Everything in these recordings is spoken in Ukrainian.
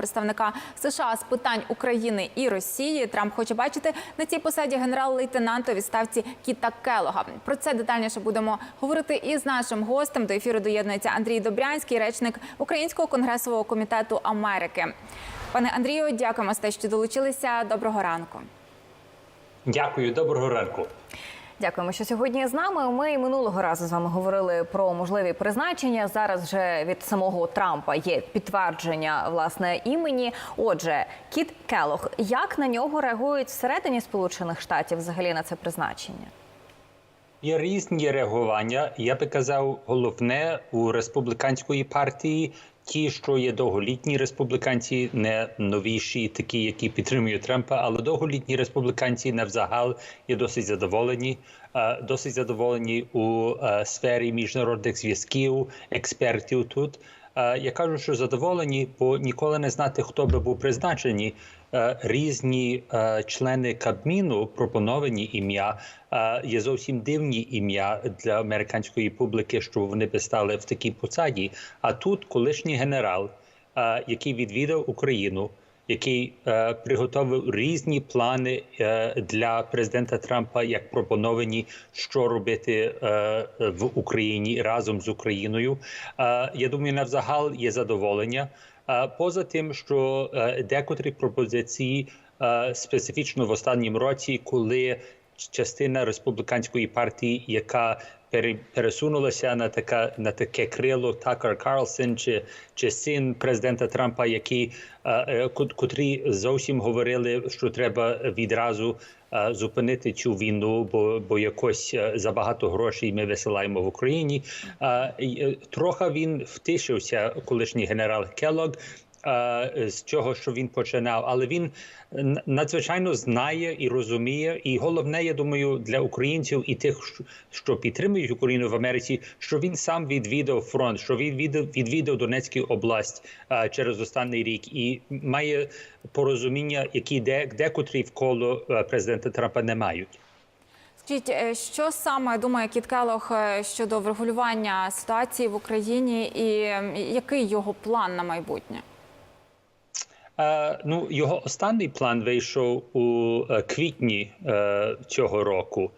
Представника США з питань України і Росії Трамп хоче бачити на цій посаді генерал-лейтенанта відставці Кіта Келога. Про це детальніше будемо говорити із нашим гостем. До ефіру доєднується Андрій Добрянський, речник Українського конгресового комітету Америки. Пане Андрію, дякуємо за те, що долучилися. Доброго ранку. Дякую, доброго ранку. Дякуємо, що сьогодні з нами. Ми минулого разу з вами говорили про можливі призначення. Зараз вже від самого Трампа є підтвердження власне імені. Отже, Кіт Келох, як на нього реагують всередині Сполучених Штатів взагалі на це призначення? Є різні реагування. Я би казав, головне у республіканської партії. Ті, що є довголітні республіканці, не новіші, такі, які підтримують Трампа, але довголітні республіканці навзагал є досить задоволені. Е, Досить задоволені у е, сфері міжнародних зв'язків, експертів тут. Е, Я кажу, що задоволені, бо ніколи не знати, хто би був призначений. Е, Різні е, члени Кабміну пропоновані ім'я е, є зовсім дивні ім'я для американської публіки, що вони би стали в такій посаді. А тут колишній генерал, який відвідав Україну, який приготовив різні плани для президента Трампа, як пропоновані, що робити в Україні разом з Україною. Я думаю, навзагал є задоволення. Поза тим, що е, декотрі пропозиції е, специфічно в останньому році, коли частина республіканської партії, яка пересунулася на така на таке крило Такер Карлсон чи, чи син президента Трампа, які е, е, котрі зовсім говорили, що треба відразу е, зупинити цю війну, бо, бо якось забагато грошей ми висилаємо в Україні. Трохи він втишився, колишній генерал Келлог, е, з цього, що він починав, але він надзвичайно знає і розуміє. І головне, я думаю, для українців і тих, що- підтримують Україну в Америці, що він сам відвідав фронт, що він відвідав, Донецьку область е, через останній рік, і має порозуміння, які де декотрі вколо е, президента Трампа не мають. Е, що саме думає Кіт Келох е, щодо врегулювання ситуації в Україні, і який його план на майбутнє? Ну, його останній план вийшов у е, квітні е, цього року,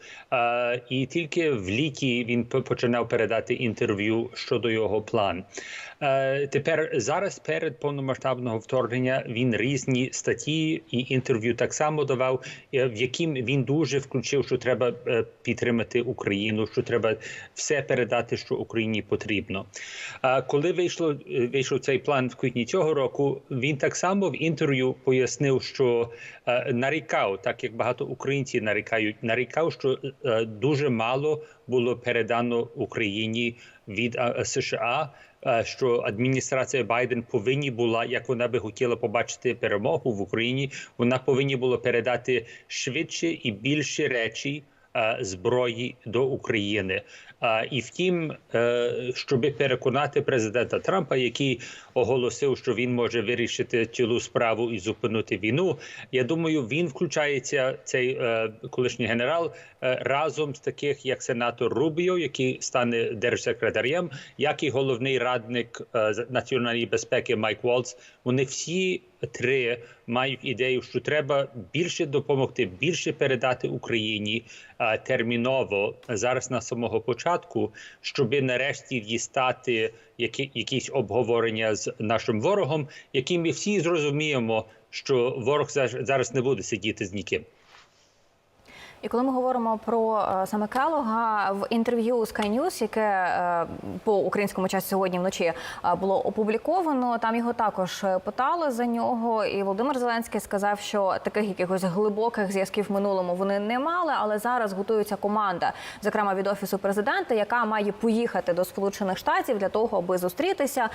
і тільки в літі він починав передати інтерв'ю щодо його план. Е, тепер зараз перед повномасштабного вторгнення він різні статті і інтерв'ю так само давав, е, в яким він дуже включив, що треба е, підтримати Україну, що треба все передати, що Україні потрібно. Коли вийшло вийшов цей план в квітні цього року, він так само в інтерв'ю пояснив, що нарікав, так як багато українців нарікають, нарікав, що дуже мало було передано Україні від е, США. е, Що адміністрація Байден повинні була, як вона би хотіла побачити перемогу в Україні, вона повинні була передати швидше і більше речі зброї до України. І втім, е, щоби переконати президента Трампа, який оголосив, що він може вирішити цілу справу і зупинити війну. Я думаю, він включається цей е, колишній генерал е, разом з таких, як сенатор Рубіо, який стане держсекретарем, як і головний радник е, національної безпеки Майк Волц. Вони всі три мають ідею, що треба більше допомогти, більше передати Україні е, терміново зараз на самого початку, щоби нарешті дістати які, якісь обговорення з нашим ворогом, які ми всі зрозуміємо, що ворог зараз не буде сидіти з ніким. І коли ми говоримо про е, саме Келога в інтерв'ю Sky News, яке е, по українському часу сьогодні вночі е, було опубліковано, там його також питали за нього. І Володимир Зеленський сказав, що таких якихось глибоких зв'язків в минулому вони не мали, але зараз готується команда, зокрема від офісу президента, яка має поїхати до Сполучених Штатів для того, аби зустрітися.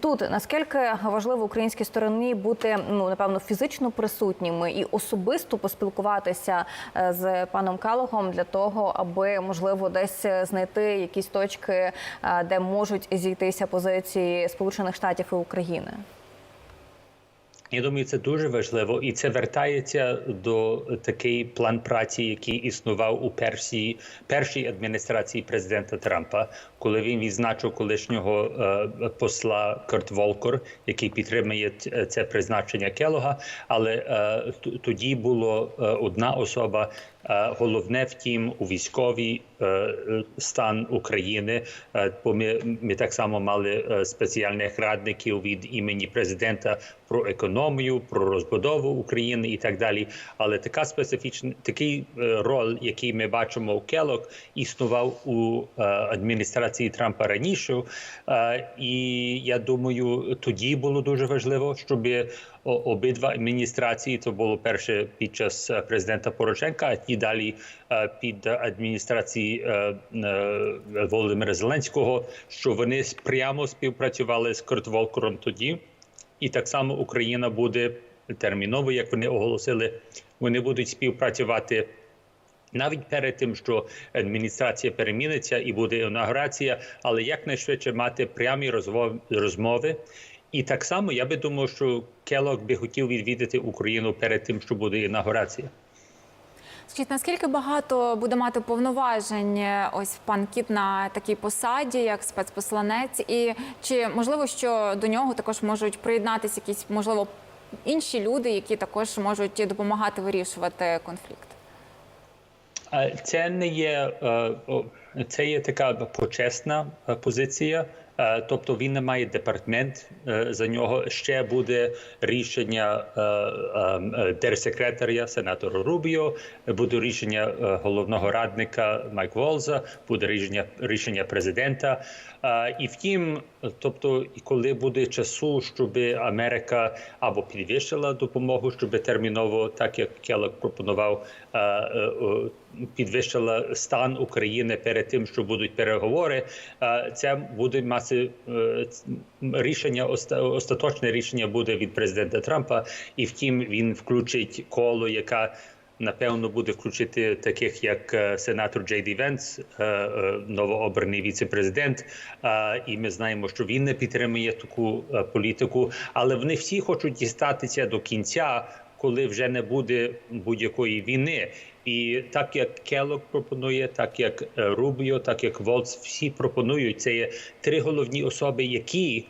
Тут наскільки важливо українській стороні бути ну напевно фізично присутніми і особисто поспілкуватися з паном Калохом для того, аби можливо десь знайти якісь точки, е, де можуть зійтися позиції Сполучених Штатів і України. Я думаю, це дуже важливо, і це вертається до такий план праці, який існував у першій першій адміністрації президента Трампа, коли він відзначив колишнього е, посла Курт Волкор, який підтримує це призначення Келога. Але е, тоді було одна особа. Е, Головне втім у військовий е, стан України, е, бо ми, ми так само мали спеціальних радників від імені президента про економію, про розбудову України і так далі. Але така специфічна такий роль, який ми бачимо у Келок, існував у адміністрації Трампа раніше. І я думаю, тоді було дуже важливо, щоб о- обидва адміністрації, це було перше під час президента Порошенка, а і далі під адміністрації Володимира Зеленського, що вони прямо співпрацювали з Курт Волкером тоді. І так само Україна буде терміново, як вони оголосили, вони будуть співпрацювати навіть перед тим, що адміністрація переміниться і буде інаугурація, але якнайшвидше мати прямі розмови. І так само я би думав, що Келок би хотів відвідати Україну перед тим, що буде інаугурація. Скажіть, наскільки багато буде мати повноважень е, ось пан Кіт на такій посаді, як спецпосланець, і чи можливо, що до нього також можуть приєднатися якісь можливо інші люди, які також можуть допомагати вирішувати конфлікт? Це не є е, це є така почесна е, позиція. Е, Тобто він не має департамент е, за нього. Ще буде рішення е, держсекретаря сенатора Рубіо, буде рішення головного радника Майк Волза, буде рішення рішення президента. І втім, тобто, і коли буде часу, щоб Америка або підвищила допомогу, щоб терміново, так як Келок пропонував, е, е, о, підвищила стан України перед тим, що будуть переговори. е, Це буде мати е, рішення, оста- остаточне рішення буде від президента Трампа, і втім він включить коло, яка напевно буде включити таких як е, сенатор Джей Ді Венс, е, е, новообраний віце-президент. І ми знаємо, що він не підтримує таку політику, але вони всі хочуть дістатися до кінця, коли вже не буде будь-якої війни. І так як Келок пропонує, так як Рубіо, так як Волц, всі пропонують. Це є три головні особи, які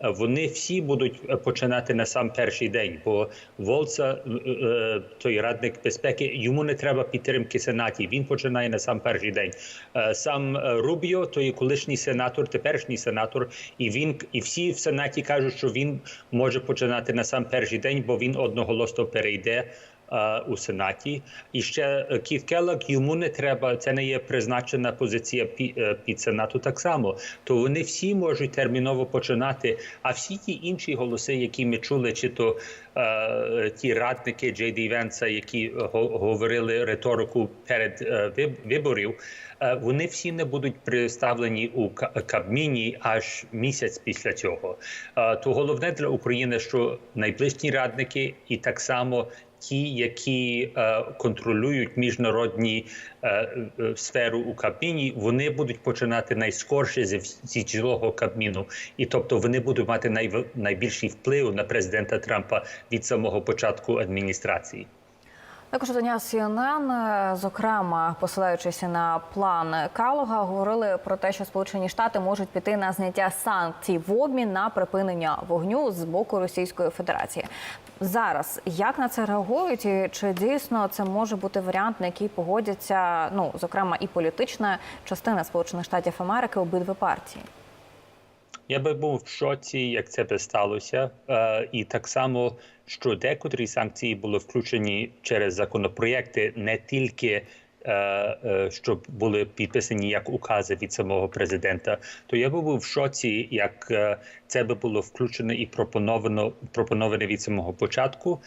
вони всі будуть е, починати на сам перший день. Бо Волца, е, е, той радник безпеки, йому не треба підтримки сенаті. Він починає на сам перший день. Сам Рубіо, той колишній сенатор, теперішній сенатор, і він і всі в сенаті кажуть, що він може починати на сам перший день, бо він одноголосно перейде у сенаті. І ще е, Кіт Келлок, йому не треба. Це не є призначена позиція е, під сенату. Так само, то вони всі можуть терміново починати. А всі ті інші голоси, які ми чули, чи то е, ті радники Джей Ді Венса, які го- говорили риторику перед е, виборів. е, Вони всі не будуть представлені у Ка- Кабміні аж місяць після цього. Е, То головне для України, що найближчі радники, і так само ті, які е, контролюють міжнародні е, е, сферу у Кабміні, вони будуть починати найскорше зі, зі цілого Кабміну, і тобто вони будуть мати най, найбільший вплив на президента Трампа від самого початку адміністрації. Також видання CNN, зокрема, посилаючись на план Калога, говорили про те, що Сполучені Штати можуть піти на зняття санкцій в обмін на припинення вогню з боку Російської Федерації. Зараз як на це реагують, і чи дійсно це може бути варіант, на який погодяться, ну зокрема, і політична частина Сполучених Штатів Америки обидві партії? Я би був в шоці, як це би сталося, е, і так само, що декотрі санкції були включені через законопроекти не тільки щоб були підписані як укази від самого президента. То я би був в шоці, як е, це би було включено і пропоновано пропоноване від самого початку.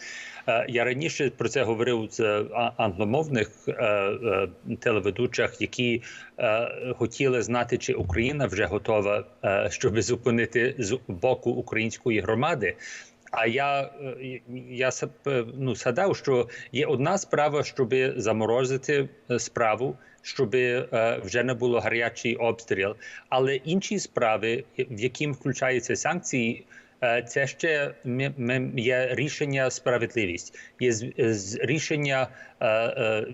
Е, Я раніше про це говорив з англомовних е, е, телеведучих, які е, хотіли знати, чи Україна вже готова, е, щоб зупинити з боку української громади. А я, е, я е, ну, згадав, що є одна справа, щоб заморозити е, справу, щоб вже не було гарячий обстріл. Але інші справи, в яким включаються санкції, Це ще є рішення справедливість, є рішення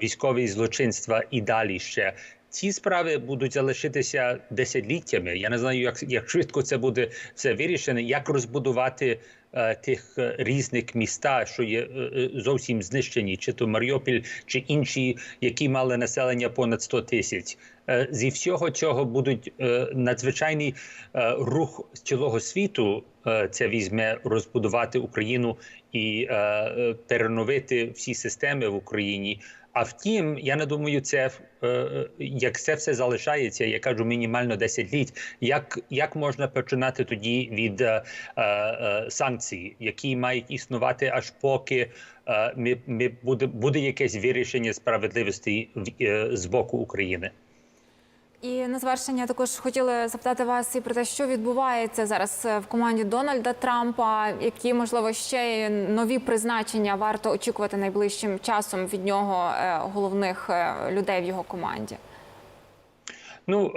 військової злочинства і далі ще. Ці справи будуть залишитися десятиліттями. Я не знаю, як, як швидко це буде все вирішено, як розбудувати е, тих е, різних міста, що є е, е, зовсім знищені, чи то Маріуполь, чи інші, які мали населення понад 100 тисяч. Е, Зі всього цього будуть е, надзвичайний е, рух цілого світу. е, Це візьме розбудувати Україну і е, переновити всі системи в Україні. А втім, я не думаю, це е, е, як це все залишається, я кажу мінімально 10 літ. Як, як можна починати тоді від е, е, санкцій, які мають існувати аж поки е, ми, ми буде, буде якесь вирішення справедливості в- е, з боку України? І на завершення також хотіли запитати вас і про те, що відбувається зараз е, в команді Дональда Трампа, які можливо ще нові призначення варто очікувати найближчим часом від нього е, головних е, людей в його команді. Ну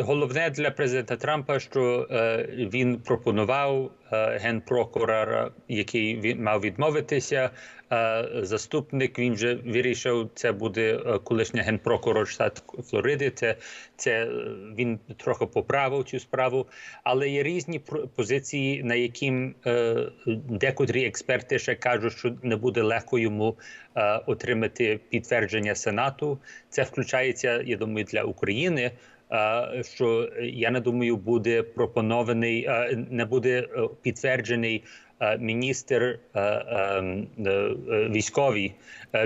головне для президента Трампа, що він пропонував генпрокурора, який він мав відмовитися. Заступник він вже вирішив, це буде е, колишній генпрокурор штату Флориди. Це, це е, він трохи поправив цю справу, але є різні позиції, на яким е, декотрі експерти ще кажуть, що не буде легко йому отримати підтвердження Сенату. Це включається, я думаю, для України. Що я не думаю, буде пропонований, не буде підтверджений міністр е, ем, е, е, військовий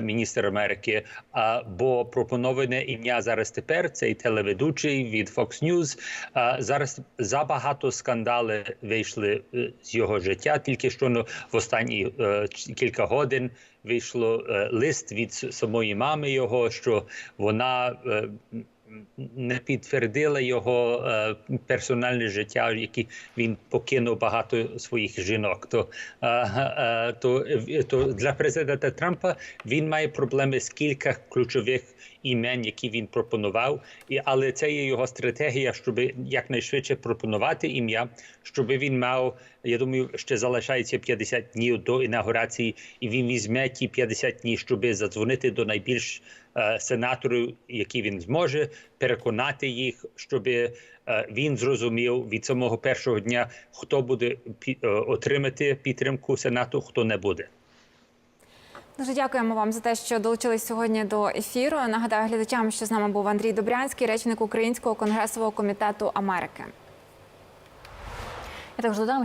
міністр Америки. Бо пропоноване ім'я зараз тепер цей телеведучий від Fox News. Зараз забагато скандали вийшли з його життя. Тільки що ну, в останні кілька годин вийшло лист від самої мами його, що вона. Не підтвердила його е, персональне життя, яке він покинув багато своїх жінок. То, е, е, то, то для президента Трампа він має проблеми з кілька ключових імен, які він пропонував. І, але це є його стратегія, щоб якнайшвидше пропонувати ім'я, щоб він мав. Я думаю, ще залишається 50 днів до інаугурації, і він візьме ті 50 днів, щоб задзвонити до найбільш сенаторів, які він зможе, переконати їх, щоб е, він зрозумів від самого першого дня, хто буде е, отримати підтримку сенату, хто не буде. Дуже дякуємо вам за те, що долучились сьогодні до ефіру. Нагадаю глядачам, що з нами був Андрій Добрянський, речник Українського конгресового комітету Америки. Я також додам,